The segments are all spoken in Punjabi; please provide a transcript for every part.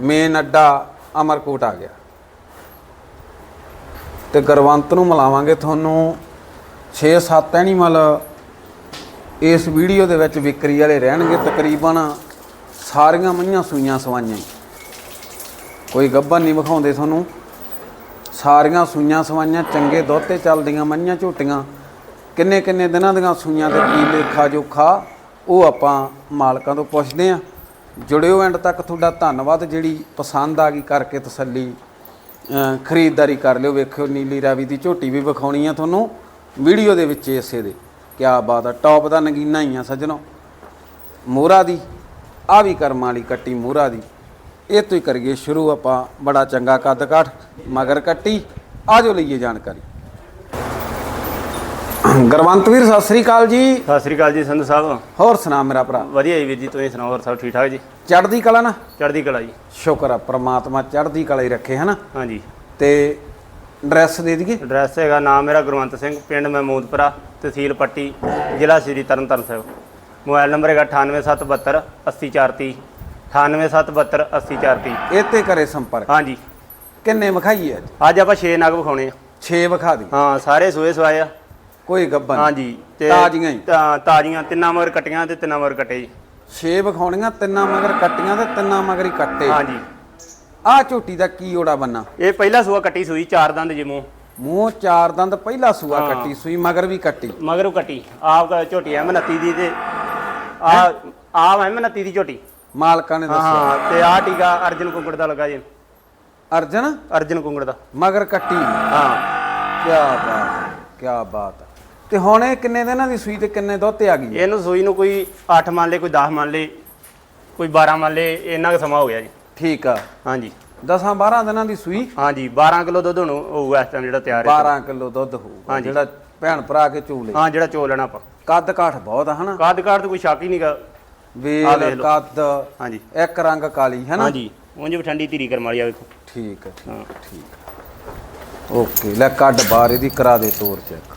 ਮੇਨ ਅੱਡਾ ਅਮਰਕੋਟ ਆ ਗਿਆ। ਤੇ ਗੁਰਵੰਤ ਨੂੰ ਮਿਲਾਵਾਂਗੇ ਤੁਹਾਨੂੰ 6-7 ਐਨੀਮਲ ਇਸ ਵੀਡੀਓ ਦੇ ਵਿੱਚ ਵਿਕਰੀ ਵਾਲੇ ਰਹਿਣਗੇ। ਤਕਰੀਬਨ ਸਾਰੀਆਂ ਮਈਆਂ ਸੂਈਆਂ ਸਵਾਈਆਂ ਕੋਈ ਗੱਭਣ ਨਹੀਂ ਵਿਖਾਉਂਦੇ ਤੁਹਾਨੂੰ। ਸਾਰੀਆਂ ਸੂਈਆਂ ਸਵਾਈਆਂ, ਚੰਗੇ ਦੁੱਧ ਤੇ ਚੱਲਦੀਆਂ ਮਈਆਂ ਝੋਟੀਆਂ। ਕਿੰਨੇ ਕਿੰਨੇ ਦਿਨਾਂ ਦੀਆਂ ਸੂਈਆਂ ਤੇ ਕੀ ਲੇਖਾ ਜੋਖਾ ਉਹ ਆਪਾਂ ਮਾਲਕਾਂ ਤੋਂ ਪੁੱਛਦੇ ਆਂ ਜੁੜਿਓ ਐਂਡ ਤੱਕ ਤੁਹਾਡਾ ਧੰਨਵਾਦ, ਜਿਹੜੀ ਪਸੰਦ ਆ ਗਈ ਕਰਕੇ ਤਸੱਲੀ ਖਰੀਦਦਾਰੀ ਕਰ ਲਿਓ। ਵੇਖਿਓ ਨੀਲੀ ਰਾਵੀ ਦੀ ਝੋਟੀ ਵੀ ਵਿਖਾਉਣੀ ਆ ਤੁਹਾਨੂੰ ਵੀਡੀਓ ਦੇ ਵਿੱਚ ਇਸੇ ਦੇ। ਕਿਆ ਬਾਤ ਆ, ਟੌਪ ਦਾ ਨਗੀਨਾ ਹੀ ਆ ਸੱਜਣੋ। ਮੋਹਰਾ ਦੀ ਆ ਵੀ ਕਰਮਾਂ ਵਾਲੀ ਕੱਟੀ ਮੋਹਰਾ ਦੀ। ਇਹ ਤੋਂ ਹੀ ਕਰੀਏ ਸ਼ੁਰੂ, ਆਪਾਂ ਬੜਾ ਚੰਗਾ ਕੱਦ ਕਾਠ ਮਗਰ ਕੱਟੀ, ਆਜੋ ਲਈਏ ਜਾਣਕਾਰੀ। ਗੁਰਵੰਤ ਵੀਰ ਸਤਿ ਸ੍ਰੀ ਅਕਾਲ ਜੀ। ਸਤਿ ਸ੍ਰੀ ਅਕਾਲ ਜੀ ਸੰਧੂ ਸਾਹਿਬ। ਹੋਰ ਸੁਣਾ ਮੇਰਾ ਭਰਾ। ਵਧੀਆ ਜੀ ਵੀਰ ਜੀ ਤੁਸੀਂ ਸੁਣਾਓ ਹੋਰ ਸਭ ਠੀਕ ਠਾਕ ਜੀ? ਚੜ੍ਹਦੀ ਕਲਾ ਨਾ? ਚੜ੍ਹਦੀ ਕਲਾ ਜੀ। ਸ਼ੁਕਰ ਆ ਪ੍ਰਮਾਤਮਾ ਚੜ੍ਹਦੀ ਕਲਾ ਹੀ ਰੱਖੇ ਹਨਾ? ਹਾਂਜੀ। ਤੇ ਐਡਰੈਸ ਦੇ ਦਈਏ? ਐਡਰੈਸ ਹੈਗਾ ਨਾਮ ਮੇਰਾ ਗੁਰਵੰਤ ਸਿੰਘ ਪਿੰਡ ਮਹਿਮੂਦਪੁਰਾ ਤਹਿਸੀਲ ਪੱਟੀ ਜ਼ਿਲ੍ਹਾ ਸ਼੍ਰੀ ਤਰਨਤਾਰਨ ਸਾਹਿਬ। ਮੋਬਾਈਲ ਨੰਬਰ ਹੈਗਾ 9872 80430 9872 80430 ਇਹ ਤੇ ਕਰੇ ਸੰਪਰਕ। ਹਾਂਜੀ। ਕਿੰਨੇ ਵਿਖਾਈਏ ਅੱਜ? ਅੱਜ ਆਪਾਂ 6 ਨਗ ਵਿਖਾਉਣੇ ਆ। 6 ਵਿਖਾ ਦੀ। ਹਾਂ ਸਾਰੇ ਸੂਏ ਸਵਾਏ ਆ। ਕੋਈ ਗੱਬਨ ਹਾਂਜੀ ਤਾਜ਼ੀਆਂ ਹੀ। ਤਾਂ ਤਾਜ਼ੀਆਂ ਤਿੰਨਾਂ ਮਗਰ ਕਟੀਆਂ ਤੇ ਤਿੰਨਾਂ ਮਗਰ ਕੱਟੇ ਜੀ। 6 ਵਿਖਾਉਣੀਆਂ ਤਿੰਨਾਂ ਮਗਰ ਕੱਟੀਆਂ ਤੇ ਤਿੰਨਾਂ ਮਗਰ ਹੀ ਕੱਟੇ। ਹਾਂਜੀ। ਆਹ ਝੋਟੀ ਦਾ ਕੀ ਓੜਾ ਬੰਨਾ? ਇਹ ਪਹਿਲਾ ਸੂਆ ਕੱਟੀ ਸੂਈ ਚਾਰ ਦੰਦ ਜੀ ਮੂੰਹ। ਚਾਰ ਦੰਦ ਪਹਿਲਾ ਸੂਆ ਹਾਂ। ਕੱਟੀ ਸੂਈ ਮਗਰ ਵੀ ਕੱਟੀ। ਮਗਰੋਂ ਕੱਟੀ। ਆਪ ਕ- ਝੋਟੀ ਐ 29 ਦੀ ਤੇ ਆ ਆਪ ਐ 29 ਦੀ ਝੋਟੀ। ਮਾਲਕਾਂ ਨੇ ਦੱਸਿਆ। ਹਾਂ ਤੇ ਆ ਟੀਕਾ ਅਰਜਨ ਕੁੰਗੜ ਦਾ ਲੱਗਾ ਜੀ। ਅਰਜਨ? ਅਰਜਨ ਕੁੰਗੜ ਦਾ। ਮਗਰ ਕੱਟੀ। ਹਾਂ। ਕੀ ਬਾਤ ਹੈ ਕੀ ਬਾਤ ਹੈ। ਤੇ ਹੁਣ ਇਹ ਕਿੰਨੇ ਦਿਨਾਂ ਦੀ ਸੂਈ ਤੇ ਕਿੰਨੇ ਦੁੱਧ ਤੇ ਆ ਗਈ? ਇਹਨੂੰ ਸੂਈ ਨੂੰ ਕੋਈ 8 ਮੰਨ ਲੇ ਕੋਈ 10 ਮੰਨ ਲੇ ਕੋਈ 12 ਮੰਨ ਲੇ ਇੰਨਾ ਕੁ ਸਮਾਂ ਹੋ ਗਿਆ ਜੀ। ਠੀਕ ਆ। ਹਾਂਜੀ। 10 12 ਦਿਨਾਂ ਦੀ ਸੂਈ? ਹਾਂਜੀ 12 ਕਿਲੋ ਦੁੱਧ ਹੁਣ ਹੋਊਗਾ ਇਸ ਟਾਈਮ ਜਿਹੜਾ ਤਿਆਰ ਹੈ। 12 ਕਿਲੋ ਦੁੱਧ ਹੋਊਗਾ ਹਾਂਜੀ। ਜਿਹੜਾ ਭੈਣ ਭਰਾ ਕੇ ਚੂਲੇ। ਹਾਂ ਜਿਹੜਾ ਚੋ ਲੈਣਾ ਆਪਾਂ। ਕੱਦ ਕਾਠ ਬਹੁਤ ਆ ਹਨਾ? ਕਾਦ ਕਾਦ ਤੇ ਕੋਈ ਸ਼ੱਕ ਹੀ ਨਹੀਂਗਾ ਆਹ ਵੇਲ ਵੇਖ ਲਓ। ਕੱਦ ਹਾਂਜੀ। ਇੱਕ ਰੰਗ ਕਾਲੀ ਹੈ ਨਾ ਹਾਂਜੀ। ਉਂਝ ਵੀ ਠੰਡੀ ਧੀਰੀ ਕਰਮ ਵਾਲੀ ਆ ਵੇਖੋ। ਠੀਕ ਠੀਕ ਹਾਂ। ਠੀਕ ਓਕੇ ਲੈ ਕੱਢ ਬਾਹਰ ਇਹਦੀ ਕਰਾ ਦੇ ਤੋਰ ਚੈੱਕ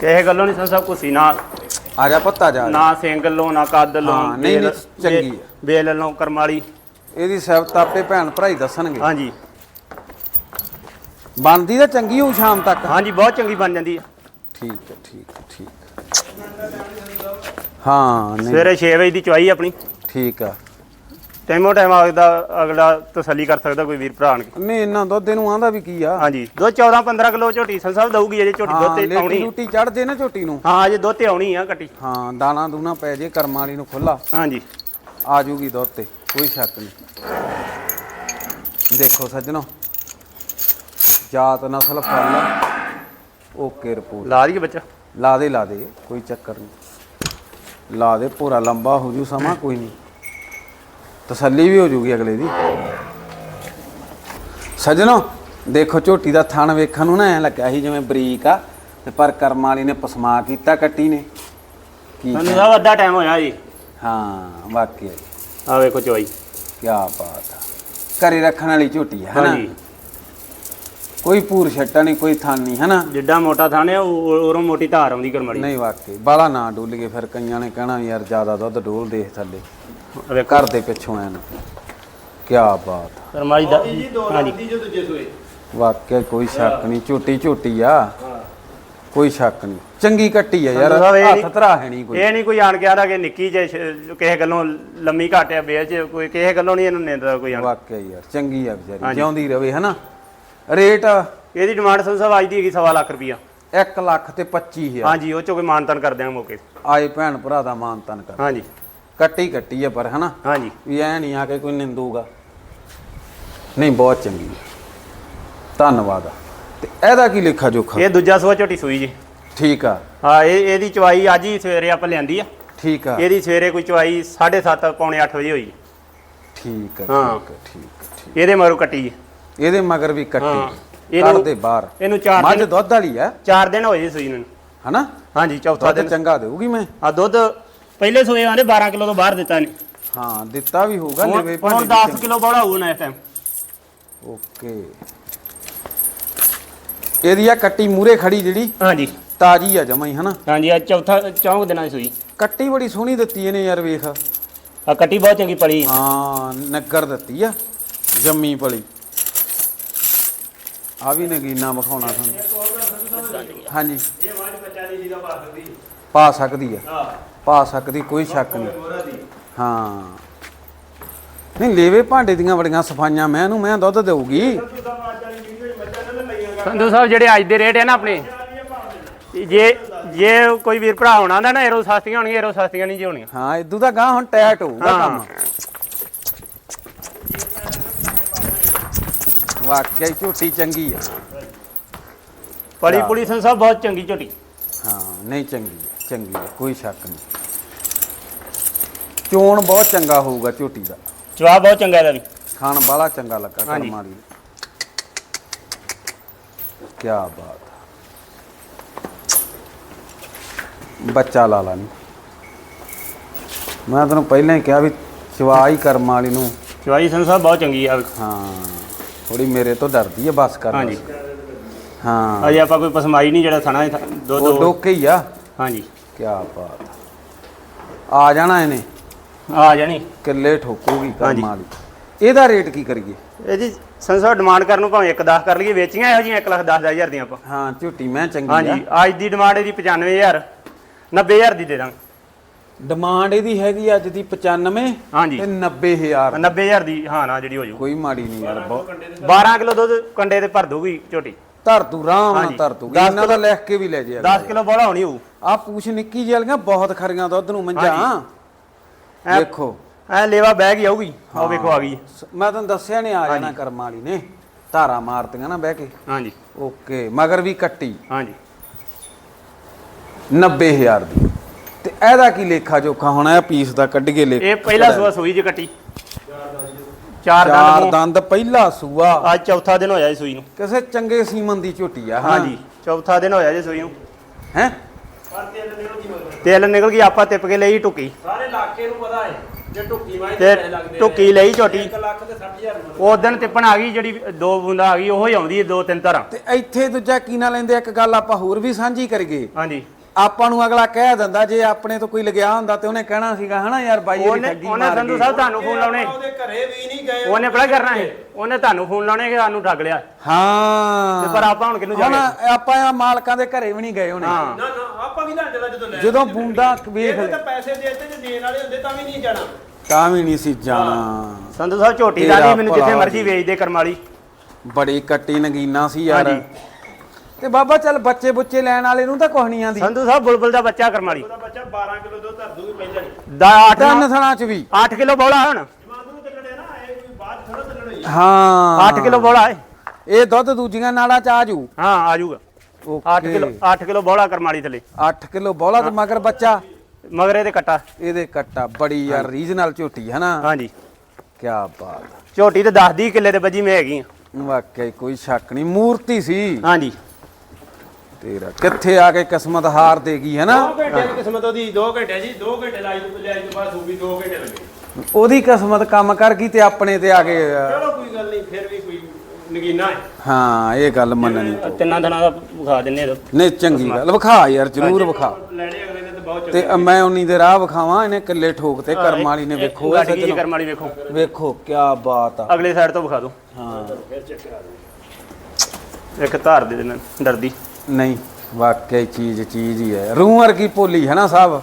ਕਿਸੇ ਗੱਲੋਂ ਨਹੀਂ ਸੰਸਾ ਕੁਸੀ ਨਾ ਆ ਜਾ ਪੱਤਾ ਜਾ ਨਾ ਸਿੰਗਲ ਲੋ ਨਾ ਕੱਦ ਲੋ ਹਾਂ, ਨਹੀਂ, ਨਹੀਂ, ਚੰਗੀ ਹੈ। ਬੇਲ ਲੋ ਕਰਮ ਵਾਲੀ। ਇਹਦੀ ਸਿਫਤ ਆਪੇ ਭੈਣ ਭਰਾ ਹੀ ਦੱਸਣਗੇ। ਹਾਂਜੀ। ਬਣਦੀ ਤਾਂ ਚੰਗੀ ਹੋਊ ਸ਼ਾਮ ਤੱਕ। ਹਾਂਜੀ ਬਹੁਤ ਚੰਗੀ ਬਣ ਜਾਂਦੀ ਹੈ ਠੀਕ ਹੈ ਠੀਕ ਹੈ ਠੀਕ ਹੈ। ਹਾਂ ਨਹੀਂ। ਸਵੇਰੇ 6 ਵਜੇ ਦੀ ਚੁਆਈ ਆਪਣੀ। ਠੀਕ ਆ। ਟਾਈਮੋ ਟਾਈਮ ਅਗਲਾ ਅਗਲਾ ਤਸੱਲੀ ਕਰ ਸਕਦਾ ਕੋਈ ਵੀਰ ਭਰਾ ਆਣ ਕੇ। ਨਹੀਂ ਇੰਨਾ ਦੁੱਧ ਇਹਨੂੰ ਆਂਦਾ ਵੀ ਕੀ ਆ? ਹਾਂਜੀ। ਦੋ 14 15 ਕਿਲੋ ਝੋਟੀ ਸੰਸਾ ਸਾਹਿਬ ਦਊਗੀ ਅਜੇ ਝੋਟੀ ਦੁੱਧ ਤੇ ਆਉਣੀ। ਲੂਟੀ ਚੜ ਜੇ ਨਾ ਝੋਟੀ ਨੂੰ? ਹਾਂ ਅਜੇ ਦੁੱਧ ਤੇ ਆਉਣੀ ਆ ਕੱਟੀ ਹਾਂ ਦਾਣਾ ਦੂਣਾ ਪੈ ਜੇ ਕਰਮਾਂ ਵਾਲੀ ਨੂੰ ਖੁੱਲਾ ਹਾਂਜੀ। ਆ ਜੂਗੀ ਦੁੱਧ ਤੇ ਕੋਈ ਸ਼ੱਕ ਨਹੀਂ। ਦੇਖੋ ਸੱਜਣੋ ਜਾਤ ਨਸਲ ਫਲ ਓਕੇ ਰਿਪੋਰਟ। ਲਾ ਦਈਏ ਬੱਚਾ। ਲਾ ਦੇ ਲਾ ਦੇ ਕੋਈ ਚੱਕਰ ਨਹੀਂ। ਲਾ ਦੇ ਪੂਰਾ ਲੰਬਾ ਹੋ ਜੂ ਸਮਾਂ ਕੋਈ ਨਹੀਂ। ਤਸੱਲੀ ਵੀ ਹੋ ਜੂਗੀ ਅਗਲੇ ਦੀ। ਸੱਜਣੋ ਦੇਖੋ ਝੋਟੀ ਦਾ ਥਣ ਵੇਖਣ ਨੂੰ ਨਾ ਐ ਲੱਗਿਆ ਸੀ ਜਿਵੇਂ ਬਰੀਕ ਆ ਤੇ ਪਰ ਕਰਮ ਵਾਲੀ ਨੇ ਪਸਮਾ ਕੀਤਾ ਕੱਟੀ ਨੇ। ਕੀ ਸੰਸਾ ਸਾਹਿਬ ਅੱਧਾ ਟਾਈਮ ਹੋਇਆ ਜੀ। ਹਾਂ ਵਾਕਿਆ। ਆ ਵੇਖੋ ਚੁਆਈ ਕੀ ਬਾਤ ਆ। ਘਰੇ ਰੱਖਣ ਵਾਲੀ ਝੋਟੀ ਹੈ ਹਨਾ? ਹਾਂਜੀ। ਕੋਈ ਪੂਰ ਛੱਟਾ ਨਹੀਂ ਕੋਈ ਥਾਨ ਨਹੀਂ ਹਨਾ? ਜਿੱਡਾ ਮੋਟਾ ਥਾਣੇ ਉਰੋਂ ਮੋਟੀ ਧਾਰ ਆਉਂਦੀ ਕਰਮ ਵਾਲੀ ਨਹੀਂ ਵਾਕਈ ਬਾਲਾ ਨਾ ਡੋਲੀਏ ਫਿਰ ਕਈਆਂ ਨੇ ਕਹਿਣਾ ਯਾਰ ਜ਼ਿਆਦਾ ਦੁੱਧ ਡੋਲ ਦੇ ਥੱਲੇ। ਆ ਵੇਖੋ ਘਰ ਦੇ ਪਿੱਛੋਂ ਐਨ। ਕੀ ਬਾਤ। ਆ। ਕਰਮ ਵਾਲੀ ਦਾ ਹਾਂਜੀ। ਵਾਕਿਆ ਕੋਈ ਸ਼ੱਕ ਨਹੀਂ ਝੋਟੀ ਝੋਟੀ ਆ। ਕੋਈ ਸ਼ੱਕ ਨਹੀਂ। ਚੰਗੀ ਕੱਟੀ ਆ ਯਾਰ ਹੱਥ ਧਰਾ ਹੈ ਨਹੀਂ ਕੋਈ। ਇਹ ਨਹੀਂ ਕੋਈ ਆਣ ਕੇ ਆਦਾ ਕਿ ਨਿੱਕੀ ਜੇ ਕਿਸੇ ਗੱਲੋਂ ਲੰਮੀ ਘਾਟਿਆ ਬੇਲ ਚ ਕੋਈ ਕਿਸੇ ਗੱਲੋਂ ਨਹੀਂ ਇਹਨੂੰ ਨਿੰਦਦਾ ਕੋਈ ਆਣ ਵਾਕਿਆ ਯਾਰ ਚੰਗੀ ਆ ਵਿਚਾਰੀ ਹਾਂਜੀ। ਜਿਉਂਦੀ ਰਵੇ ਹਨਾ? ਰੇਟ ਇਹਦੀ ਡਿਮਾਂਡ ਸੰਸਾ ਸਾਹਿਬ ਅੱਜ ਦੀ ਹੈਗੀ ਸਵਾ ਲੱਖ ਰੁਪਈਆ। 1 ਲੱਖ ਤੇ 25 ਹਜ਼ਾਰ। ਹਾਂਜੀ ਉਹ ਚੋਂ ਕੋਈ ਮਾਨਤਨ ਕਰ ਦਿਆਂਗੇ ਮੌਕੇ ਤੇ। ਆਏ ਭੈਣ ਭਰਾ ਦਾ ਮਾਨ ਤਨ ਕਰ। ਹਾਂਜੀ। ਕੱਟੀ ਕੱਟੀ ਆ ਪਰ ਹਨਾ? ਹਾਂਜੀ। ਵੀ ਐ ਨਹੀਂ ਆ ਕੇ ਕੋਈ ਨਿੰਦੂਗਾ। ਨਹੀਂ ਬਹੁਤ ਚੰਗੀ ਹੈ। ਧੰਨਵਾਦ ਆ। ਤੇ ਇਹਦਾ ਕੀ ਲੇਖਾ ਜੋਖਾ? ਇਹ ਦੂਜਾ ਸੂਆ ਝੋਟੀ ਸੂਈ ਜੀ। ਠੀਕ ਆ। ਹਾਂ ਇਹ ਇਹਦੀ ਚਵਾਈ ਅੱਜ ਹੀ ਸਵੇਰੇ ਆਪਾਂ ਲਿਆਂਦੀ ਆ। ਠੀਕ ਆ। ਇਹਦੀ ਸਵੇਰੇ ਕੋਈ ਚਵਾਈ 7:30 ਪੌਣੇ 8 ਵਜੇ ਹੋਈ ਠੀਕ ਆ ਹਾਂ। ਠੀਕ ਆ ਠੀਕ ਆ, ਠੀਕ ਇਹਦੇ ਮਗਰੋਂ ਕੱਟੀ ਜੀ। ਇਹਦੇ ਮਗਰ ਵੀ ਹਾਂ। ਕੱਟੀ ਇਹਨੂੰ- ਕੱਢ ਦੇ ਬਾਹਰ। ਇਹਨੂੰ 4 ਮੱਝ ਦਿਨ ਦੁੱਧ ਵਾਲੀ ਆ? 4 ਦਿਨ ਹੋਏ ਜੀ ਸੂਈ ਨੂੰ। ਹਨਾ? ਹਾਂਜੀ ਚੌਥਾ ਦੁੱਧ ਦਿਨ। ਚੰਗਾ ਦੇਊਗੀ ਮੈਂ। ਆ ਦੁੱਧ ਪਹਿਲੇ ਸੂਏ ਆਂਦੇ 12 ਕਿਲੋ ਤੋਂ ਬਾਹਰ ਦਿੱਤਾ ਨਹੀਂ ਹਾਂ ਦਿੱਤਾ ਵੀ ਹੋਊਗਾ ਲੇਵੇ ਹੁਣ ਹੁਣ 10 ਕਿਲੋ ਬੋਲਾ ਹੋਊ ਨਾ ਇਸ ਟਾਈਮ ਓਕੇ। ਇਹਦੀ ਆ ਕੱਟੀ ਮੂਰੇ ਖੜੀ ਜਿਹੜੀ ਹਾਂਜੀ। ਤਾਜੀ ਆ ਜਮਾਈ ਹਨਾ? ਹਾਂਜੀ ਆ ਚੌਥਾ ਚੌਂਕ ਦਿਨਾਂ ਦੀ ਸੂਈ। ਕੱਟੀ ਬੜੀ ਸੋਹਣੀ ਦਿੱਤੀ ਇਹਨੇ ਯਾਰ ਵੇਖ। ਆ ਕੱਟੀ ਬਹੁਤ ਚੰਗੀ ਪਲੀ। ਹਾਂ ਨਗਰ ਦਿੱਤੀ ਆ ਜੰਮੀ ਪਲੀ। ਆ ਵੀ ਨਗੀਨਾ ਵਿਖਾਉਣਾ ਤੁਹਾਨੂੰ ਹਾਂਜੀ। ਇਹ ਵਾਜ ਬੱਚਾ ਨਹੀਂ ਸੀਗਾ ਪਾ ਸਕਦੀ ਪਾ ਸਕਦੀ ਆ। ਹਾਂ। ਪਾ ਸਕਦੀ ਕੋਈ ਸ਼ੱਕ ਨਹੀਂ। ਦੀ ਹਾਂ। ਨਹੀਂ ਲੇਵੇ ਭਾਂਡੇ ਦੀਆਂ ਬੜੀਆਂ ਸਫਾਈਆਂ ਮੈਂ ਨੂੰ ਮੈਂ ਦੁੱਧ ਦੇਊਗੀ। ਸੰਧੂ ਸਾਹਿਬ ਜਿਹੜੇ ਅੱਜ ਦੇ ਰੇਟ ਹੈ ਨਾ ਆਪਣੇ ਜੇ ਜੇ ਕੋਈ ਵੀਰ ਭਰਾ ਹੋਣਾ ਨਾ 에ਰੋ ਸਸਤੀਆਂ ਹੋਣਗੀਆਂ 에ਰੋ ਸਸਤੀਆਂ ਨਹੀਂ ਜੀ ਹੋਣੀਆਂ ਹਾਂ ਇਦੋਂ ਤਾਂ ਗਾਂ ਹੁਣ ਟੈਟ ਹੋਊਗਾ। ਕੰਮ। ਵਾਕਿਆ ਹੀ ਝੋਟੀ ਚੰਗੀ ਆ। ਪਲੀ ਹਾਂ। ਪੁਲੀ ਸੰਧੂ ਸਾਹਿਬ ਬਹੁਤ ਚੰਗੀ ਝੋਟੀ ਹਾਂ ਨਹੀਂ ਚੰਗੀ। ਚੰਗੀ ਆ ਕੋਈ ਸ਼ੱਕ ਨਹੀਂ। ਚੋਣ ਬਹੁਤ ਚੰਗਾ ਹੋਊਗਾ ਝੋਟੀ ਦਾ। ਜਵਾਬ ਬਹੁਤ ਚੰਗਾ ਇਹਦਾ ਵੀ। ਖਾਣ ਬਾਲਾ ਚੰਗਾ ਲੱਗਾ ਹਾਂਜੀ। ਕਰਮ ਵਾਲੀ। ਕੀ ਬਾਤ ਆ। ਬੱਚਾ ਲਾ ਲਾ ਨਹੀਂ ਮੈਂ ਤੈਨੂੰ ਪਹਿਲਾਂ ਹੀ ਕਿਹਾ ਵੀ ਚਵਾ ਹੀ ਕਰਮ ਵਾਲੀ ਨੂੰ ਜਵਾਈ ਸੰਧੂ ਸਾਹਿਬ ਬਹੁਤ ਚੰਗੀ ਆ। ਹਾਂ ਥੋੜੀ ਮੇਰੇ ਤੋਂ ਡਰਦੀ ਹੈ ਬਸ ਕਰ ਹਾਂਜੀ। ਹਾਂ। ਅਜੇ ਆਪਾਂ ਕੋਈ ਪਸਮਾਈ ਨਹੀਂ ਜਿਹੜਾ ਥਣਾ ਦੋ ਉਹ ਦੋ ਡੋਕੇ ਹੀ ਆ। ਹਾਂਜੀ। ਕੀ ਬਾਤ। ਆ। ਆ ਜਾਣਾ ਇਹਨੇ। ਆ ਜਾਣੀ। ਕਿੱਲੇ ਠੋਕੂਗੀ। ਕਰਮ ਵਾਲੀ ਇਹਦਾ ਰੇਟ ਕੀ ਕਰੀਏ? ਇਹਦੀ ਸੰਧੂ ਸਾਹਿਬ ਡਿਮਾਂਡ ਕਰਨ ਨੂੰ ਭਾਵੇਂ 1 10 ਕਰ ਲਈਏ ਵੇਚੀਆਂ ਇਹੋ ਜਿਹੀਆਂ 1 ਲੱਖ 10 ਹਜ਼ਾਰ ਦੀਆਂ ਆਪਾਂ। ਹਾਂ ਝੋਟੀ ਮੈਂ ਚੰਗੀ ਆ। ਹਾਂਜੀ ਅੱਜ ਦੀ ਡਿਮਾਂਡ ਇਹਦੀ 95000 90000 ਦੀ ਦੇ ਦਾਂਗੇ। ਡਿਮਾਂਡ ਇਹਦੀ ਹੈਗੀ ਅੱਜ ਦੀ 95 ਹਾਂਜੀ। ਤੇ 90000 90000 ਦੀ ਹਾਂ ਨਾ ਜਿਹੜੀ ਹੋ ਜਾਊ ਕੋਈ ਮਾੜੀ ਨਹੀਂ ਯਾਰ ਬਹੁਤ 12 ਕਿਲੋ ਦੁੱਧ ਕੰਡੇ ਤੇ ਭਰ ਦੂਗੀ ਝੋਟੀ। ਧਰ ਤੂੰ ਰਾਮ ਨਾਲ। ਧਰ ਤੂੰ ਦਸ ਇਹਨਾਂ ਦਾ ਲਿਖ ਕੇ ਵੀ ਲੈ ਜੇ 10 ਕਿਲੋ ਬੋਲਾ ਹੋਣੀ ਹੋਊ। ਆ ਪੂਛ ਨਿੱਕੀ ਜਿਹੀ ਵਾਲੀਆਂ ਬਹੁਤ ਖਰੀਆਂ ਦੁੱਧ ਨੂੰ ਮੰਝਾਂ। ਐ- ਦੇਖੋ। ਐ ਲੇਵਾ ਬਹਿ ਗਈ ਆਊਗੀ। ਆਹ ਵੇਖੋ ਆ ਗਈ। ਸ- ਮੈਂ ਤੁਹਾਨੂੰ ਦੱਸਿਆ ਨਹੀਂ ਆ ਜਾਣਾ ਕਰਮ ਵਾਲੀ ਨੇ। ਧਾਰਾ ਮਾਰਤੀਆਂ ਨਾ ਬਹਿ ਕੇ। ਹਾਂਜੀ। ਓਕੇ ਮਗਰ ਵੀ ਕੱਟੀ। ਹਾਂਜੀ। 90000 ਦੀ। ਤੇ ਇਹਦਾ ਕੀ ਲੇਖਾ ਜੋਖਾ ਹੋਣਾ ਇਹ ਪੀਸ ਦਾ ਕੱਢ ਕੇ ਲੇਖ ਇਹ ਪਹਿਲਾ ਸੂਆ ਸੂਈ ਚ ਕੱਟੀ। ਚਾਰ ਚਾਰ ਦੰਦ ਦੰਦ ਪਹਿਲਾ ਸੂਆ। ਅੱਜ ਚੌਥਾ ਦਿਨ ਹੋਇਆ ਜੀ ਸੂਈ ਨੂੰ। ਕਿਸੇ ਚੰਗੇ ਸੀਮਨ ਦੀ ਝੋਟੀ ਆ ਹਾਂਜੀ ਚੌਥਾ ਦਿਨ ਹੋਇਆ ਜੀ ਸੂਈ ਨੂੰ। ਹੈ? ਤੇਲ ਨਿਕਲ ਗਈ ਆਪਾਂ ਤਿਪ ਕੇ ਲਈ ਟੁੱਕੀ ਸਾਰੇ ਇਲਾਕੇ ਨੂੰ ਪਤਾ ਹੈ ਜੇ ਢੁੱਕੀ ਵਾਈ ਤੇ ਪੈਸੇ ਲੱਗਦੇ ਟੁੱਕੀ ਲਈ ਝੋਟੀ। 1 ਲੱਖ ਤੇ 60000 ਨੂੰ ਉਸ ਦਿਨ ਤਿੱਪਣ ਆ ਗਈ ਜਿਹੜੀ ਦੋ ਬੂੰਦਾ ਆ ਗਈ ਉਹ ਹੀ ਆਉਂਦੀ ਹੈ ਦੋ ਤਿੰਨ ਧਾਰਾਂ। ਤੇ ਇੱਥੇ ਦੂਜਾ ਕੀ ਨਾ ਲੈਂਦੇ ਇੱਕ ਗੱਲ ਆਪਾਂ ਹੋਰ ਵੀ ਸਾਂਝੀ ਕਰੀਏ ਹਾਂਜੀ। ਆਪਾਂ ਨੂੰ ਅਗਲਾ ਕਹਿ ਦਿੰਦਾ ਜੇ ਆਪਣੇ ਤੋਂ ਕੋਈ ਲਗਿਆ ਹੁੰਦਾ ਤੇ ਉਹਨੇ ਕਹਿਣਾ ਸੀਗਾ ਹਨਾ ਯਾਰ ਬਾਈ ਇਹਦੀ ਉਹਨੇ ਠੱਗੀ ਉਹਨੇ ਮਾਰ ਸੰਧੂ ਗਈ। ਸਾਹਿਬ ਤੁਹਾਨੂੰ ਫੋਨ ਲਾਉਣੇ। ਉਹਦੇ ਘਰੇ ਵੀ ਗਏ ਉਹਨੇ ਪਤਾ ਕਰਨਾ ਹੈ ਉਹਨੇ ਤੁਹਾਨੂੰ ਫੋਨ ਲਾਉਣੇ ਕਿ ਸਾਨੂੰ ਠੱਗ ਲਿਆ। ਹਾਂ। ਤੇ ਪਰ ਆਪਾਂ ਹੁਣ ਕਿਹਨੂੰ ਹੁਣ ਜਾਗੇ ਆਪਾਂ ਆ ਮਾਲਕਾਂ ਦੇ ਘਰੇ ਵੀ ਨਹੀਂ ਗਏ ਉਹਨੇ ਹਾਂ। ਨਾ ਨਾ ਆਪਾਂ ਵੀ ਲੈਣ ਜਾਣਾ ਜਦੋਂ ਲੈ ਜਦੋਂ ਬੂੰਦਾ ਵੇਖ ਇਹਦੇ ਲੈ। ਤਾਂ ਪੈਸੇ ਦੇ ਦਿੱਤੇ ਜੇ ਦੇਣ ਵਾਲੇ ਹੁੰਦੇ ਤਾਂ ਵੀ ਨਹੀਂ ਜਾਣਾ। ਤਾਂ ਵੀ ਨਹੀਂ ਸੀ ਜਾਣਾ। ਸੰਧੂ ਸਾਹਿਬ ਝੋਟੀ ਦਾ ਤੇਰਾ ਵੀ ਮੈਨੂੰ ਜਿੱਥੇ ਭਲਾ ਮਰਜ਼ੀ ਵੇਚ ਦੇ ਕਰਮ ਵਾਲੀ। ਬੜੀ ਕੱਟੀ ਨਗੀਨਾ ਸੀ ਯਾਰ। ਹਾਂਜੀ। ਤੇ ਬਾਬਾ ਚੱਲ ਬੱਚੇ ਬੁੱਚੇ ਲੈਣ ਵਾਲੇ ਨੂੰ ਤਾਂ ਕੁਛ ਨਹੀਂ ਆਂਦੀ। ਸੰਧੂ ਸਾਹਿਬ ਬੁਲਬੁਲ ਦਾ ਬੱਚਾ ਕਰਮ ਵਾਲੀ। ਉਹਦਾ ਬੱਚਾ 12 ਕਿਲੋ ਦੁੱਧ ਧਰ ਦੂਗੀ ਪਹਿਲਾਂ ਨਹੀਂ ਦਾ 8 ਤਿੰਨ ਥਣਾ ਚ ਵੀ। 8 ਕਿਲੋ ਬੋਲਾ ਹੁਣ ਜਮਾਨ ਨੂੰ ਚੱਲਣੇ ਨਾ ਇਹ ਕੋਈ ਬਾਅਦ ਥੋੜਾ ਚੱਲਣਾ ਹੀ। ਹਾਂ 8 ਕਿਲੋ ਬੋਲਾ ਹੈ ਇਹ ਦੁੱਧ ਦੂਜੀਆਂ ਨਾਲਾਂ ਚ ਆ ਜੂ। ਹਾਂ ਆ ਜਾਊਗਾ 8 ਕਿਲੋ 8 ਕਿਲੋ ਬੋਲਾ ਕਰਮ ਵਾਲੀ ਥਲੇ। 8 ਕਿਲੋ ਬੋਲਾ ਤੇ ਮਗਰ ਬੱਚਾ? ਮਗਰੇ ਤੇ ਕੱਟਾ। ਇਹਦੇ ਕੱਟਾ ਬੜੀ ਯਾਰ ਰੀਜਨਲ ਝੋਟੀ ਹੈ ਨਾ। ਹਾਂਜੀ। ਕੀ ਬਾਤ। ਝੋਟੀ ਤੇ 10 ਦੀ ਕਿੱਲੇ ਤੇ ਵੱਜੀ ਮੈਂ ਹੈਗੀ ਆ। ਵਾਕਿਆ ਹੀ ਕੋਈ ਸ਼ੱਕ ਨਹੀਂ ਮੂਰਤੀ ਸੀ। ਹਾਂਜੀ। ਤੇਰਾ ਕਿੱਥੇ ਆ ਕੇ ਕਿਸਮਤ ਹਾਰ ਦੇਗੀ ਹੈ ਨਾ? 2 ਘੰਟੇ ਦੀ ਕਿਸਮਤ ਉਹਦੀ 2 ਘੰਟੇ ਜੀ 2 ਘੰਟੇ ਲਾਈ ਤੋਂ ਲਿਆਈ ਤੋਂ ਬਾਅਦ ਸੂਬੀ 2 ਘੰਟੇ ਲੱਗੇ। ਉਹਦੀ ਕਿਸਮਤ ਕੰਮ ਕਰ ਗਈ ਤੇ ਆਪਣੇ ਤੇ ਆ ਕੇ ਚਲੋ ਕੋਈ ਗੱਲ ਨਹੀਂ ਫਿਰ ਵੀ ਕੋਈ ਨਗੀਨਾ ਹੈ। ਹਾਂ ਇਹ ਗੱਲ ਮੰਨਣੀ ਤਿੰਨਾਂ ਦਿਨਾਂ ਦਾ ਵਿਖਾ ਦਿੰਨੇ ਆ ਨਹੀਂ ਚੰਗੀ ਗੱਲ ਵਿਖਾ ਯਾਰ ਜ਼ਰੂਰ ਵਿਖਾ। ਲੈਣੇ ਅਗਲੇ ਨੇ ਤਾਂ ਬਹੁਤ ਤੇ ਮੈਂ ਉਨੀ ਦੇ ਰਾਹ ਵਿਖਾਵਾਂ ਇਹਨੇ ਕਿੱਲੇ ਠੋਕ ਤੇ ਕਰਮ ਵਾਲੀ ਨੇ ਵੇਖੋ ਇਹ ਗੱਡੀ ਜੀ ਸੱਜਣੋ। ਕਰਮ ਵਾਲੀ ਵੇਖੋ। ਵੇਖੋ ਕੀ ਬਾਤ ਆ। ਅਗਲੇ ਸਾਈਡ ਤੋਂ ਵਿਖਾ ਦਿਓ। ਹਾਂ। ਇੱਕ ਧਾਰ ਦੇ ਦੇਣਾ ਡਰਦੀ ਨਹੀਂ ਵਾਕਿਆ ਹੀ ਚੀਜ਼ ਚੀਜ਼ ਹੀ ਹੈ। ਰੂਹ ਵਰਗੀ ਭੋਲੀ ਹੈ ਨਾ ਸਾਹਿਬ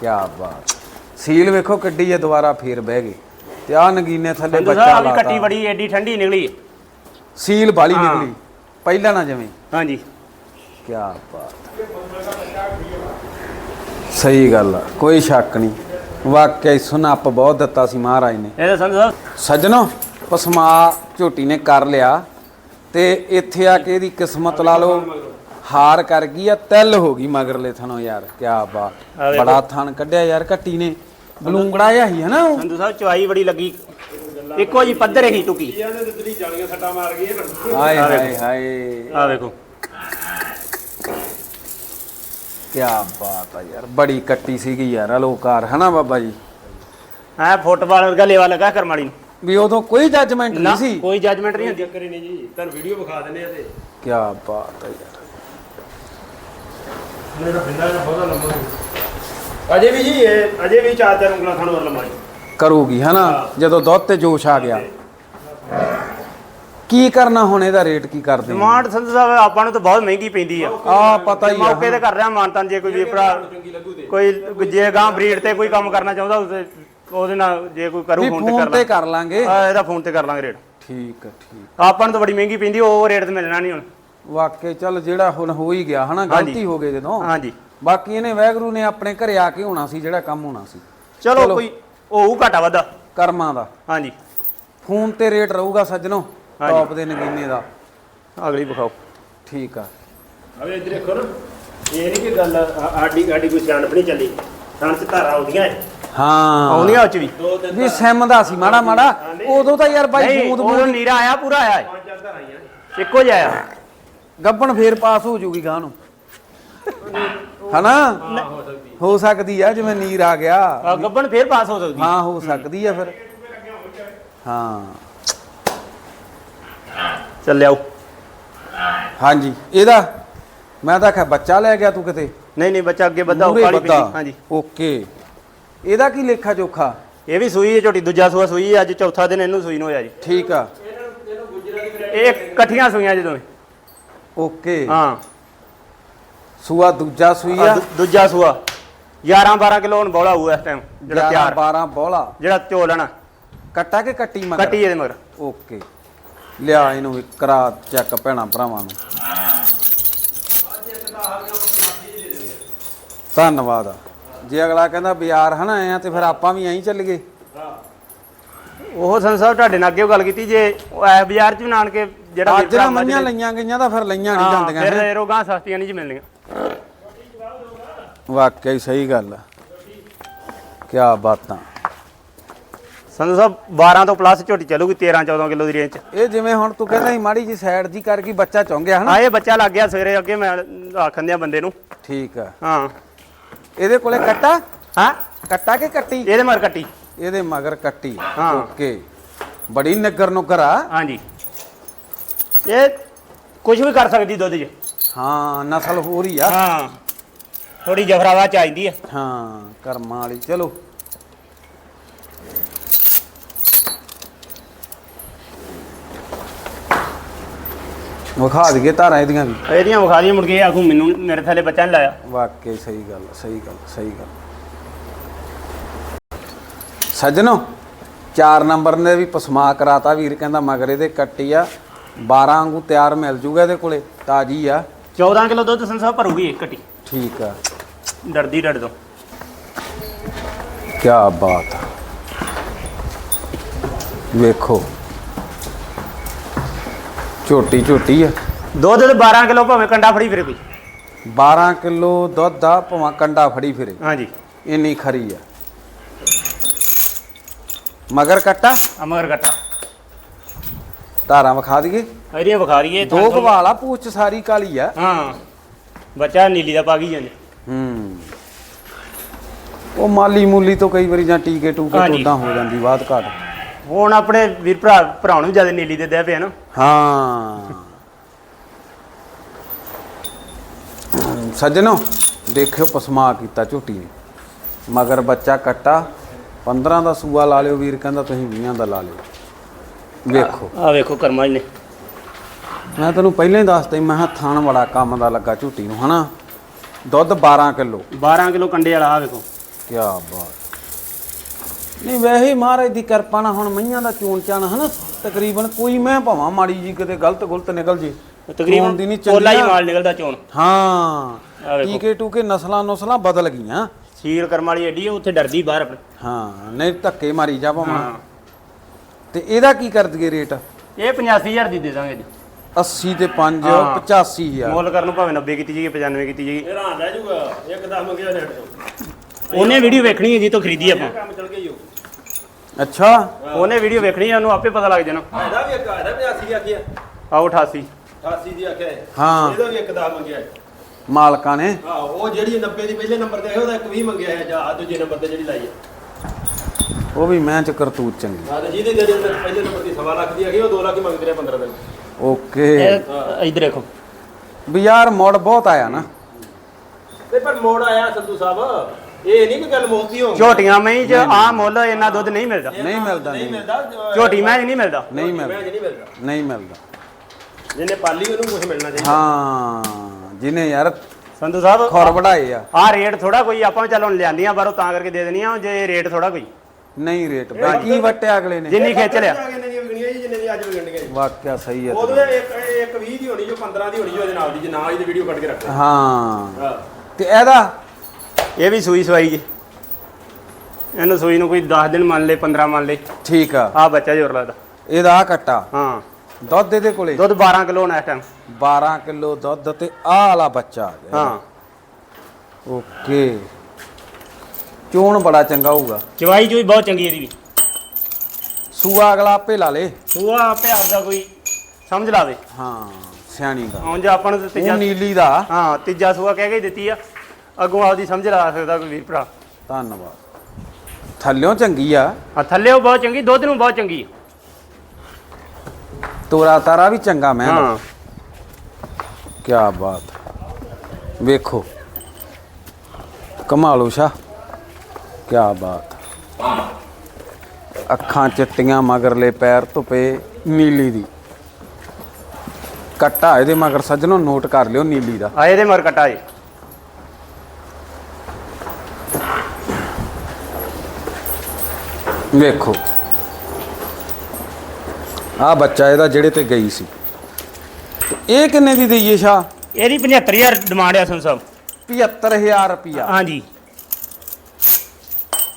ਕੀ ਬਾਤ। ਸੀਲ ਵੇਖੋ ਕੱਢੀ ਹੈ ਦੁਬਾਰਾ ਫੇਰ ਬਹਿ ਗਈ ਤੇ ਆ ਨਗੀਨੇ ਥੱਲੇ ਸੰਧੂ ਬੱਚਾ ਸਾਹਿਬ ਆ ਵੀ ਕੱਟੀ ਲਾਤਾ ਬੜੀ ਐਡੀ ਠੰਡੀ ਨਿਕਲੀ। ਸੀਲ ਬਾਲੀ ਹਾਂ। ਨਿਕਲੀ ਪਹਿਲਾਂ ਨਾ ਜਿਵੇਂ। ਹਾਂਜੀ। ਕੀ ਬਾਤ। ਸਹੀ ਗੱਲ ਆ ਕੋਈ ਸ਼ੱਕ ਨਹੀਂ। ਵਾਕਿਆ ਹੀ ਸੁਨੱਪ ਬਹੁਤ ਦਿੱਤਾ ਸੀ ਮਹਾਰਾਜ ਨੇ। ਸੰਧੂ ਸਾਹਿਬ। ਸੱਜਣੋ ਪਸਮਾ ਝੋਟੀ ਨੇ ਕਰ ਲਿਆ ਤੇ ਇੱਥੇ ਆ ਕੇ ਇਹਦੀ ਕਿਸਮਤ ਲਾ ਲਓ ਹਾਰ ਕਰ ਗਈ ਆ ਤਿਲ ਹੋ ਗਈ ਮਗਰਲੇ ਥਣੋਂ ਯਾਰ ਕੀ ਬਾਤ। ਬੜਾ ਥਣ ਕੱਢਿਆ ਯਾਰ ਕੱਟੀ ਨੇ। ਬਲੂੰਗੜਾ ਜਿਹਾ ਹੀ ਹੈ ਨਾ ਉਹ? ਸੰਧੂ ਸਾਹਿਬ ਚਵਾਈ ਬੜੀ ਲੱਗੀ। ਇੱਕੋ ਜੀ ਪੱਧਰ ਹੀ ਟੁਕੀ। ਇਹਨੇ ਤੇ ਤੇਰੀ ਜਾਲੀਆਂ ਸੱਟਾਂ ਮਾਰ ਗਈਆਂ ਹਾਏ ਆ ਹਾਏ ਵੇਖੋ। ਹਾਏ। ਆ ਵੇਖੋ ਕੀ ਬਾਤ ਆ ਯਾਰ ਬੜੀ ਕੱਟੀ ਸੀਗੀ ਯਾਰ ਅਲੋਕਾਰ ਹੈ ਨਾ ਬਾਬਾ ਜੀ? ਐ ਫੁੱਟਬਾਲ ਵਰਗਾ ਲੇਵਾ ਲੱਗਾ ਕਰਮਾਲੀ ਨੂੰ। ਵੀ ਉਦੋਂ ਕੋਈ ਜੱਜਮੈਂਟ ਨਾ ਨਹੀਂ ਸੀ? ਕੋਈ ਜੱਜਮੈਂਟ ਨਹੀਂ ਹੁੰਦੀ। ਕਰੀ ਨਹੀਂ ਜੀ ਤੁਹਾਨੂੰ ਵੀਡੀਓ ਵਿਖਾ ਦਿੰਦੇ ਆ ਤੇ। ਕੀ ਬਾਤ ਆ ਯਾਰ। ਮੇਰਾ ਬਿੰਦਾ ਬਹੁਤਾ ਲੰਮਾ ਅਜੇ ਵੀ ਜੀ ਇਹ ਅਜੇ ਵੀ ਚਾਰ ਚਾਰ ਉਂਗਲਾਂ ਖਾਣ ਹੋਰ ਲੰਮਾ ਜੀ ਕਰੂਗੀ ਹੈ। ਨਾ ਜਦੋਂ ਦੁੱਧ ਤੇ ਜੋਸ਼ ਆ ਗਿਆ। ਕੀ ਕਰਨਾ ਹੁਣ ਇਹਦਾ ਰੇਟ ਕੀ ਕਰਦੇ ਡਿਮਾਂਡ ਸੰਧੂ ਸਾਹਿਬ ਆਪਾਂ ਨੂੰ ਤਾਂ ਬਹੁਤ ਮਹਿੰਗੀ ਪੈਂਦੀ ਆ। ਆ ਪਤਾ ਹੀ ਆ ਮੌਕੇ ਤੇ ਕਰ ਰਿਹਾ ਮਾਨਤਨ ਜੇ ਕੋਈ ਵੀ ਭਰਾ ਚੰਗੀ ਲੱਗੂ ਤੇ। ਕੋਈ ਜੇ ਗਾਂ ਬਰੀਡ ਤੇ ਕੋਈ ਕੰਮ ਕਰਨਾ ਚਾਹੁੰਦਾ ਉਹਦੇ ਉਹਦੇ ਨਾਲ ਜੇ ਕੋਈ ਕਰੂ ਵੀ ਫੋਨ ਤੇ ਫੋਨ ਕਰ ਤੇ ਕਰ ਲਾਂਗੇ। ਆ ਇਹਦਾ ਫੋਨ ਤੇ ਕਰ ਲਾਂਗੇ ਰੇਟ। ਠੀਕ ਆ ਠੀਕ। ਆਪਾਂ ਨੂੰ ਤਾਂ ਬੜੀ ਮਹਿੰਗੀ ਪੈਂਦੀ ਉਹ ਰੇਟ ਤੇ ਮਿਲਣਾ ਨਹੀਂ ਹੁਣ। ਵਾਕਈ ਚੱਲ ਜਿਹੜਾ ਹੁਣ ਹੋ ਹੀ ਗਿਆ ਹਨਾ? ਗਲਤੀ ਹੋ ਗਈ ਜਦੋਂ। ਹਾਂਜੀ। ਬਾਕੀ ਇਹਨੇ ਵੈਗਰੂ ਨੇ ਆਪਣੇ ਘਰੇ ਆ ਕੇ ਹੋਣਾ ਸੀ ਜਿਹੜਾ ਕੰਮ ਹੋਣਾ ਸੀ। ਚਲੋ। ਕੋਈ ਹੋਊ ਘਾਟਾ ਵਾਧਾ। ਕਰਮਾਂ ਦਾ। ਹਾਂਜੀ। ਫੋਨ ਤੇ ਰੇਟ ਰਹੂਗਾ ਸੱਜਣੋ। ਟੌਪ ਦੇ ਨਗੀਨੇ ਦਾ। ਅਗਲੀ ਵਿਖਾਓ। ਠੀਕ ਆ। ਅਵੇ ਇੱਧਰ ਦੇਖੋ ਨਾ ਇਹ ਨਹੀਂ ਕਿ ਗੱਲ ਆ- ਆਡੀ ਆਡੀ ਕੋਈ ਸਿਆਣਪ ਨਹੀਂ ਚੱਲੀ। ਥਣ ਚ ਧਾਰਾ ਆਉਂਦੀਆਂ ਏ। ਹਾਂ। ਆਉਂਦੀਆਂ ਉਹ ਚ ਵੀ। ਵੀ ਸਿਮ ਦਾ ਸੀ ਮਾੜਾ ਮਾੜਾ। ਉਦੋਂ ਤਾਂ ਯਾਰ ਬਾਈ ਬੂੰਦ ਬੂੰਦ ਨੀਰਾ ਆਇਆ ਪੂਰਾ ਆਇਆ ਪੰਜ ਚਾਰ ਧਾਰਾਂ ਆਈਆਂ ਨੇ। ਇੱਕੋ ਜਿਹਾ ਆਇਆ ਗੱਬਣ ਫੇਰ ਪਾਸ ਹੋ ਜੂਗੀ ਗਾਂ ਨੂੰ। ਹਨਾ? ਹਾਂ ਸਕਦੀ ਆ ਜਿਵੇਂ ਨੀਰ ਆ ਗਿਆ। ਗੱਬਣ ਫੇਰ ਪਾਸ ਹੋ ਸਕਦੀ। ਹਾਂ ਹੋ ਸਕਦੀ ਆ ਫਿਰ। ਹਾਂ। ਚੱਲ ਲਿਆਓ ਹਾਂਜੀ। ਇਹਦਾ? ਮੈਂ ਤਾਂ ਆਖਿਆ ਬੱਚਾ ਲੈ ਗਿਆ ਤੂੰ ਕਿਤੇ? ਨਹੀਂ ਨਹੀਂ ਬੱਚਾ ਅੱਗੇ ਵੱਧਾ ਮੂਹਰੇ ਕਾਲੀ। ਪੀਲੀ ਹਾਂਜੀ। ਓਕੇ। ਇਹਦਾ ਕੀ ਲੇਖਾ ਜੋਖਾ? ਇਹ ਵੀ ਸੂਈ ਹੈ ਝੋਟੀ। ਦੂਜਾ ਸੂਆ ਸੂਈ ਹੈ, ਅੱਜ ਚੌਥਾ ਦਿਨ ਇਹਨੂੰ ਸੂਈ ਨੂੰ ਹੋਇਆ ਜੀ। ਠੀਕ ਆ। ਇਹ ਇਕੱਠੀਆਂ ਸੂਈਆਂ ਜਦੋਂ ਓਕੇ। ਹਾਂ। ਸੂਆ ਦੂਜਾ ਸੂਈ ਆਹ ਆ ਦੂ- ਦੂਜਾ ਸੂਆ। 11 12 ਕਿਲੋ ਹੁਣ ਬੋਲਾ ਹੋਊ ਇਸ ਟਾਈਮ ਜਿਹੜਾ 11 ਤਿਆਰ। 12 ਬੋਲਾ। ਜਿਹੜਾ ਝੋਲਣਾ ਕੱਟਾ ਕਿ ਕੱਟੀ ਮਗਰ? ਕੱਟੀ ਇਹਦੇ ਮਗਰ। ਓਕੇ। ਲਿਆ ਇਹਨੂੰ ਵੀ ਕਰਾ ਚੈੱਕ ਭੈਣਾ ਭਰਾਵਾਂ ਨੂੰ। ਧੰਨਵਾਦ। ਜੇ ਅਗਲਾ ਕਹਿੰਦਾ ਬਾਜ਼ਾਰ ਹਨਾ ਆਏ ਆ ਤੇ ਫਿਰ ਆਪਾਂ ਵੀ ਐਂ ਚੱਲ ਗਏ ਉਹ ਸੰਤ ਸਾਹਿਬ ਤੁਹਾਡੇ ਨਾਲ ਅੱਗੇ ਉਹ ਗੱਲ ਕੀਤੀ ਜੇ ਉਹ ਐ ਬਾਜ਼ਾਰ ਚ ਵੀ ਨਾਨ ਕੇ ਜਿਹੜਾ ਅੱਜ ਨਾ ਮੰਨੀਆਂ ਲਈਆਂ ਗਈਆਂ ਤਾਂ ਫਿਰ ਲਈਆਂ ਨਹੀਂ ਜਾਂਦੀਆਂ ਫਿਰ ਹੈਂ। ਰੋਗਾਂ ਸਸਤੀਆਂ ਨਹੀਂ ਜੀ ਮਿਲਣੀਆਂ। ਵਾਕਈ ਸਹੀ ਗੱਲ ਆ। ਕੀ ਬਾਤਾਂ। ਸੰਤ ਸਾਹਿਬ 12 ਤੋਂ ਪਲੱਸ ਝੋਟੀ ਚੱਲੂਗੀ 13 14 ਕਿਲੋ ਦੀ ਰੇਂਜ ਚ। ਇਹ ਜਿਵੇਂ ਹੁਣ ਤੂੰ ਕਹਿੰਦਾ ਸੀ ਮਾੜੀ ਜੀ ਸਾਈਡ ਜੀ ਕਰ ਗਈ ਬੱਚਾ ਚੌਂ ਗਿਆ ਹਨਾ ਇਹ ਬੱਚਾ ਲੱਗ ਗਿਆ ਸਵੇਰੇ ਅੱਗੇ ਮੈਂ ਆਖਣ ਦਿਆਂ ਬੰਦੇ ਨੂੰ। ਠੀਕ ਆ। ਹਾਂ। ਇਹਦੇ ਕੋਲੇ ਕੱਟਾ? ਹਾਂ? ਕੱਟਾ ਕਿ ਕੱਟੀ? ਇਹਦੇ ਮਗਰ ਕੱਟੀ। ਇਹਦੇ ਮਗਰ ਕੱਟੀ। ਹਾਂ। ਓਕੇ। ਬੜੀ ਨਗਰ ਨੁਕਰ ਆ। ਹਾਂਜੀ। ਇਹ ਕੁਝ ਵੀ ਕਰ ਸਕਦੀ ਦੁੱਧ 'ਚ। ਹਾਂ ਨਸਲ ਹੋ ਰਹੀ ਆ। ਹਾਂ ਥੋੜੀ ਜਫਰਾਵਾ ਚਾਹੀਦੀ ਹੈ ਹਾਂ ਕਰਮਾਂ ਵਾਲੀ ਚਲੋ। ਵਿਖਾ ਦਈਏ ਧਾਰਾਂ ਇਹਦੀਆਂ ਵੀ। ਇਹਦੀਆਂ ਵਿਖਾ ਦੀਆਂ ਮੁੜ ਕੇ ਆਖੂ ਮੈਨੂੰ ਮੇਰੇ ਥੱਲੇ ਬੱਚਾ ਨਹੀਂ ਲਾਇਆ। ਵਾਕਈ ਸਹੀ ਗੱਲ ਸਹੀ ਗੱਲ ਸਹੀ ਗੱਲ। ਸੱਜਣੋ 4 ਨੰਬਰ ਨੇ ਵੀ ਪਸਮਾ ਕਰਾਤਾ ਵੀਰ ਕਹਿੰਦਾ ਮਗਰ ਇਹਦੇ ਕੱਟੀ ਆ 12 ਵਾਂਗੂ ਤਿਆਰ ਮਿਲ ਜੂਗਾ ਇਹਦੇ ਕੋਲੇ ਤਾਜੀ ਆ। 14 ਕਿਲੋ ਦੁੱਧ ਸੰਸਾਰ ਭਰੂਗੀ ਇਹ ਕੱਟੀ ਠੀਕ ਆ। ਡਰਦੀ ਡਰ ਤੋਂ ਕੀ ਬਾਤ ਆ। ਵੇਖੋ। ਝੋਟੀ ਝੋਟੀ ਆ। ਦੁੱਧ ਤੇ 12 ਕਿਲੋ ਭਾਵੇਂ ਕੰਡਾ ਫੜੀ ਫਿਰੇ ਕੋਈ। 12 ਕਿਲੋ ਦੁੱਧ ਦਾ ਭਵਾਂ ਕੰਡਾ ਫੜੀ ਫਿਰੇ। ਹਾਂਜੀ। ਇੰਨੀ ਖਰੀ ਆ। ਮਗਰ ਕੱਟਾ। ਆ ਮਗਰ ਕੱਟਾ। ਧਾਰਾਂ ਵਿਖਾ ਦਈਏ। ਇਹਦੀਆਂ ਵਿਖਾ ਰਹੀਏ ਦੋ ਘਵਾਲਾ ਪੂਛ ਸਾਰੀ ਕਾਲੀ ਆ। ਹਾਂ। ਬੱਚਾ ਨੀਲੀ ਦਾ ਪਾ ਗਈ ਜਾਂਦੇ। ਹੂੰ। ਉਹ ਮਾਲੀ ਮੂਲੀ ਤੋਂ ਕਈ ਵਾਰੀ ਜਾਂ ਟੀਕੇ ਟੂਕੇ। ਤੋਂ ਹੋ ਜਾਂਦੀ ਬਾਤ ਘਾਟ। ਹੁਣ ਆਪਣੇ ਵੀਰ ਭਰਾ ਭਰਾਉਣ ਨੂੰ ਜ਼ਿਆਦਾ ਨੀਲੀ ਦੇ ਦੇ ਪਏ ਨਾ। ਹਾਂ। ਸੱਜਣੋ ਦੇਖਿਓ ਪਸਮਾ ਕੀਤਾ ਝੋਟੀ ਨੇ। ਮਗਰ ਬੱਚਾ ਕੱਟਾ 15 ਦਾ ਸੂਆ ਲਾ ਲਿਓ ਵੀਰ ਕਹਿੰਦਾ ਤੁਸੀਂ 20 ਦਾ ਲਾ ਲਿਓ। ਵੇਖੋ। ਆ ਵੇਖੋ ਕਰਮਾ ਜੀ ਨੇ। ਮੈਂ ਤੈਨੂੰ ਪਹਿਲਾਂ ਹੀ ਦੱਸਦਾ ਸੀ, ਮੈਂ ਕਿਹਾ ਥਾਣ ਬੜਾ ਕੰਮ ਦਾ ਲੱਗਾ ਝੋਟੀ ਨੂੰ ਹਨਾ? ਦੁੱਧ 12 ਕਿਲੋ। 12 ਕਿਲੋ ਕੰਡੇ ਵਾਲਾ ਆ ਵੇਖੋ ਕੀ ਬਾਤ। ਨਹੀਂ ਵੈਸੇ ਹੀ ਮਹਾਰਾਜ ਦੀ ਕਿਰਪਾ ਨਾਲ ਹੁਣ ਮਈਆਂ ਦਾ ਚੂਣ ਚਾਣ ਹਨਾ? ਤਕਰੀਬਨ ਕੋਈ ਮੈਂ ਭਾਵਾਂ ਮਾੜੀ ਜੀ ਕਿਤੇ ਗਲਤ ਗੁਲਤ ਨਿਕਲ ਜੇ। ਚੋਣ ਦੀ ਤਕਰੀਬਨ ਨਹੀਂ ਕੋਲਾ ਹੀ ਚੰਗੀ ਮਾਲ ਨਿਕਲਦਾ ਚੋਣ। ਹਾਂ। ਵੇਖੋ। ਟੀਕੇ ਟੂਕੇ ਨਸਲਾਂ ਨਸਲਾਂ ਬਦਲ ਗਈਆਂ। ਸੀਲ ਕਰਮ ਵਾਲੀ ਐਡੀ ਆ, ਉੱਥੇ ਡਰਦੀ ਬਾਹਰ ਆਪਣੇ। ਹਾਂ ਨਹੀਂ ਧੱਕੇ ਮਾਰੀ ਜਾ ਭਾਵਾਂ। ਤੇ ਇਹਦਾ ਕੀ ਕਰ ਦਈਏ ਰੇਟ? ਇਹ 85000 ਦੀ ਦੇ ਦਾਂਗੇ ਜੀ। 80 ਤੇ 5 ਹਾਂ। 85000 ਮੁੱਲ ਕਰਨ ਨੂੰ ਭਾਵੇਂ 90 ਕੀਤੀ ਜਾਈਏ 95 ਕੀਤੀ ਜਾਈਏ। ਇਹ ਰਾਂ ਲੈ ਜੂਗਾ ਇੱਕ ਦਸ ਮੰਗਿਆ ਨੈਟ ਤੋਂ ਉਹਨੇ ਵੀਡੀਓ ਵੇਖਣੀ ਹੈ ਜੀ ਤੋਂ ਖਰੀਦੀ ਆਪਾਂ। ਕੰਮ ਚੱਲ ਗਿਆ ਯੋ ਅੱਛਾ। ਉਹਨੇ ਵੀਡੀਓ ਵੇਖਣੀ ਹੈ ਉਹਨੂੰ ਆਪੇ ਪਤਾ ਲੱਗ ਜਾਣਾ। ਇਹਦਾ ਵੀ ਇੱਕ ਇਹਦਾ ਵੀ 80 ਦੀ ਆਖਿਆ ਆਓ 88 88 ਦੀ ਆਖਿਆ ਹੈ। ਹਾਂ। ਇਹਦਾ ਵੀ ਇੱਕ ਦਸ ਮੰਗਿਆ ਹੈ। ਮਾਲਕਾਂ ਨੇ। ਆਹ ਉਹ ਜਿਹੜੀ 90 ਦੀ ਪਹਿਲੇ ਨੰਬਰ ਤੇ ਹੈ ਉਹਦਾ ਇੱਕ 20 ਮੰਗਿਆ ਹੈ ਜਾਂ ਆਹ ਦੂਜੇ ਨੰਬਰ ਤੇ ਜਿਹੜੀ ਲਾਈ ਹੈ। ਉਹ ਵੀ ਮੈਂ ਚ ਕਰਤੂਤ ਚੰਗੀ। ਹਾਂ ਤੇ ਜਿਹਦੀ ਜਿਹੜੇ ਪਹਿਲੇ ਨੰਬਰ ਦੀ ਸਵਾ ਲੱਖ ਦੀ ਹੈਗੀ ਉਹ 2 ਲੱਖ ਹੀ ਮੰਗਦੇ ਰਹੇ 15 ਦਿਨ। ਓਕੇ। ਇੱਧਰ ਦੇਖੋ। ਵੀ ਯਾਰ ਮੁੜ ਬਹੁਤ ਆਇਆ ਨਾ। ਤੇ ਪਰ ਮੋੜ ਆਇਆ ਸੰਧੂ ਸਾਹਿਬ। ਇਹ ਨਹੀਂ ਕੋਈ ਗੱਲ ਮੋਤੀ ਹੋ ਝੋਟੀਆਂ ਮੈਂ ਚ ਆ ਮੁੱਲ ਇੰਨਾ ਦੁੱਧ ਨਹੀਂ ਮਿਲਦਾ। ਨਹੀਂ ਮਿਲਦਾ ਨਹੀਂ ਨਹੀਂ ਮਿਲਦਾ। ਝੋਟੀ ਮੈਂ ਨਹੀਂ ਮਿਲਦਾ। ਨਹੀਂ ਮਿਲਦਾ। ਨਹੀਂ ਮਿਲਦਾ। ਨਹੀਂ ਮਿਲਦਾ। ਜਿਹਨੇ ਪਾਲੀ ਉਹਨੂੰ ਕੁਝ ਮਿਲਣਾ ਚਾਹੀਦਾ। ਹਾਂ ਜਿਹਨੇ ਯਾਰ ਸੰਧੂ ਸਾਹਿਬ ਖੁਰ ਵਢਾਏ ਆ। ਆ ਰੇਟ ਥੋੜਾ ਕੋਈ ਆਪਾਂ ਚੱਲ ਹੁਣ ਲਿਆਂਦੀਆਂ ਬਾਹਰੋਂ ਤਾਂ ਕਰਕੇ ਦੇ ਦੇਣੀਆਂ ਜੇ ਰੇਟ ਥੋੜਾ ਕੋਈ। ਨਹੀਂ ਰੇਟ ਬਾਕੀ ਵਟਿਆ ਅਗਲੇ ਨੇ। ਜਿੰਨੀ ਖੇਚ ਲਿਆ ਕਿੰਨੇ ਦੀਆਂ ਵਿਕਣੀਆਂ ਜੀ ਜਿੰਨੇ ਦੀ ਅੱਜ ਵਿਕਣਗੇ ਵਾਕਿਆ ਸਹੀ ਹੈ ਉਦੋਂ ਇਹ ਇੱਕ ਇੱਕ 20 ਦੀ ਹੋਣੀ ਜੋ 15 ਦੀ ਹੋਣੀ ਜੋ ਇਹਦੇ ਨਾਲ ਦੀ ਜੇ ਨਾ ਇਹਦੀ ਵੀਡੀਓ ਕੱਢ ਕੇ ਰੱਖ ਹਾਂ। ਹਾਂ। ਤੇ ਇਹਦਾ? ਇਹ ਵੀ ਸੂਈ ਸਵਾਈ ਜੀ। ਇਹਨੂੰ ਸੂਈ ਨੂੰ ਕੋਈ 10 ਦਿਨ ਮੰਨ ਲੇ 15 ਮੰਨ ਲੇ। ਠੀਕ ਆ। ਆ ਬੱਚਾ ਜੋਰ ਲੱਗਦਾ ਇਹਦਾ ਆਹ ਕੱਟਾ? ਹਾਂ। ਦੁੱਧ ਇਹਦੇ ਕੋਲੇ? ਦੁੱਧ 12 ਕਿਲੋ ਹੋਣਾ ਇਸ ਟਾਈਮ 12 ਕਿਲੋ ਦੁੱਧ ਤੇ ਆਹ ਵਾਲਾ ਬੱਚਾ ਆ ਗਿਆ। ਹਾਂ। ਓਕੇ। ਚੋਣ ਬੜਾ ਚੰਗਾ ਹੋਊਗਾ। ਚਵਾਈ ਚੂਈ ਬਹੁਤ ਚੰਗੀ ਇਹਦੀ ਵੀ। ਸੂਆ ਅਗਲਾ ਆਪੇ ਲਾ ਲੇ। ਸੂਆ ਆਪੇ ਆਪਦਾ ਕੋਈ। ਸਮਝ ਲਾਵੇ ਹਾਂ ਸਿਆਣੀ ਦਾ ਹੁਣ ਜੇ ਆਪਾਂ ਨੂੰ ਤੀਜਾ ਉਹ ਨੀਲੀ ਦਾ। ਹਾਂ ਤੀਜਾ ਸੂਆ ਕਹਿ ਕੇ ਦਿੱਤੀ ਆ। ਅੱਗੋਂ ਆਪਦੀ ਸਮਝ ਲਾ ਸਕਦਾ ਕੋਈ ਵੀਰ ਭਰਾ। ਧੰਨਵਾਦ। ਥੱਲਿਓਂ ਚੰਗੀ ਆ। ਆ ਥੱਲੇ ਉਹ ਬਹੁਤ ਚੰਗੀ ਦੁੱਧ ਨੂੰ ਬਹੁਤ ਚੰਗੀ ਤੋਰਾ ਤਾਰਾ ਵੀ ਚੰਗਾ ਮੈਂ ਹਾਂ। ਕੀ ਬਾਤ। ਵੇਖੋ। ਕਮਾਲੋ ਸ਼ਾ ਕੀ ਬਾਤ। ਅੱਖਾਂ ਚਿੱਟੀਆਂ ਮਗਰਲੇ ਪੈਰ ਧੁਪੇ ਨੀਲੀ ਦੀ। ਕੱਟਾ ਇਹਦੇ ਮਗਰ ਸੱਜਣੋ ਨੋਟ ਕਰ ਲਿਓ ਨੀਲੀ ਦਾ। ਆ ਇਹਦੇ ਮਰ ਕਟਾ ਏ ਵੇਖੋ। ਆ ਬੱਚਾ ਇਹਦਾ ਜਿਹੜੇ ਤੇ ਗਈ ਸੀ। ਇਹ ਕਿੰਨੇ ਦੀ ਦਈਏ ਸ਼ਾ ਇਹਦੀ 75000 ਡਿਮਾਂਡ ਆ ਸੰਤ ਸਾਹਿਬ। 75000 ਰੁਪਿਆ ਹਾਂਜੀ।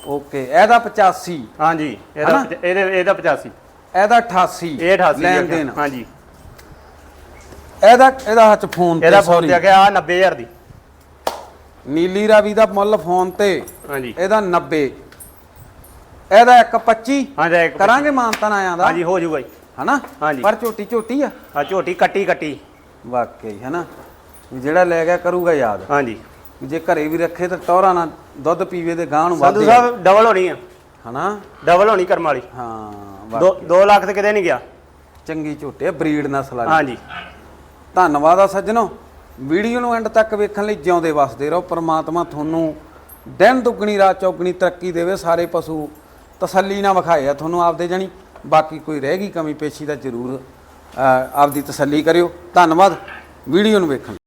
ਓਕੇ ਇਹਦਾ 85 ਹਾਂਜੀ ਇਹਦਾ ਹਨਾ? ਇਹਦੇ ਇਹਦਾ 85 ਇਹਦਾ 88 ਇਹ 88 ਲੈਣ ਦੇਣ ਹਾਂਜੀ। ਇਹਦਾ ਇਹਦਾ ਹੱਥ ਫੋਨ ਤੇ ਇਹਦਾ ਫੋਨ ਤੇ ਆ ਗਿਆ ਆ 90000 ਦੀ। ਨੀਲੀ ਰਾਵੀ ਦਾ ਮੁੱਲ ਫੋਨ ਤੇ। ਹਾਂਜੀ। ਇਹਦਾ 90 ਇਹਦਾ 125 ਹਾਂਜੀ ਇੱਕ ਕਰਾਂਗੇ ਮਾਨਤਨ ਆਇਆਂ ਦਾ? ਹਾਂਜੀ ਹੋ ਜਾਊਗਾ ਜੀ। ਹਨਾ? ਹਾਂਜੀ। ਪਰ ਝੋਟੀ ਝੋਟੀ ਆ? ਆ ਝੋਟੀ ਕੱਟੀ ਕੱਟੀ। ਵਾਕਈ ਹਨਾ? ਵੀ ਜਿਹੜਾ ਲੈ ਗਿਆ ਕਰੂਗਾ ਯਾਦ। ਹਾਂਜੀ। ਵੀ ਜੇ ਘਰੇ ਵੀ ਰੱਖੇ ਤਾਂ ਟੌਰਾ ਨਾਲ ਦੁੱਧ ਪੀਵੇ ਤੇ ਗਾਂ ਨੂੰ ਸੰਧੂ ਸਾਹਿਬ ਡਬਲ ਹੋਣੀ ਆ। ਹਨਾ? ਡਬਲ ਹੋਣੀ ਕਰਮ ਵਾਲੀ। ਹਾਂ 2 ਵਾਕਈ। 2 ਲੱਖ ਤੇ ਕਿਤੇ ਨਹੀਂ ਗਿਆ। ਚੰਗੀ ਝੋਟੇ ਬਰੀਡ ਨਸਲ ਵਾਲੀ ਹਾਂਜੀ। ਧੰਨਵਾਦ ਆ ਸੱਜਣੋ। ਵੀਡੀਓ ਨੂੰ ਐਂਡ ਤੱਕ ਵੇਖਣ ਲਈ ਜਿਉਂਦੇ ਵਸਦੇ ਰਹੋ। ਪ੍ਰਮਾਤਮਾ ਤੁਹਾਨੂੰ ਦਿਨ ਦੁੱਗਣੀ ਰਾਤ ਚੌਗਣੀ ਤਰੱਕੀ ਦੇਵੇ। ਸਾਰੇ ਪਸ਼ੂ ਤਸੱਲੀ ਨਾਲ ਵਿਖਾਏ ਆ ਤੁਹਾਨੂੰ ਆਪਦੇ ਜਾਣੀ। ਬਾਕੀ ਕੋਈ ਰਹਿ ਗਈ ਕਮੀ ਪੇਸ਼ੀ ਦਾ ਜ਼ਰੂਰ ਅ, ਆਪਦੀ ਤਸੱਲੀ ਕਰਿਓ। ਧੰਨਵਾਦ। ਵੀਡੀਓ ਨੂੰ ਵੇਖਣ ਲਈ।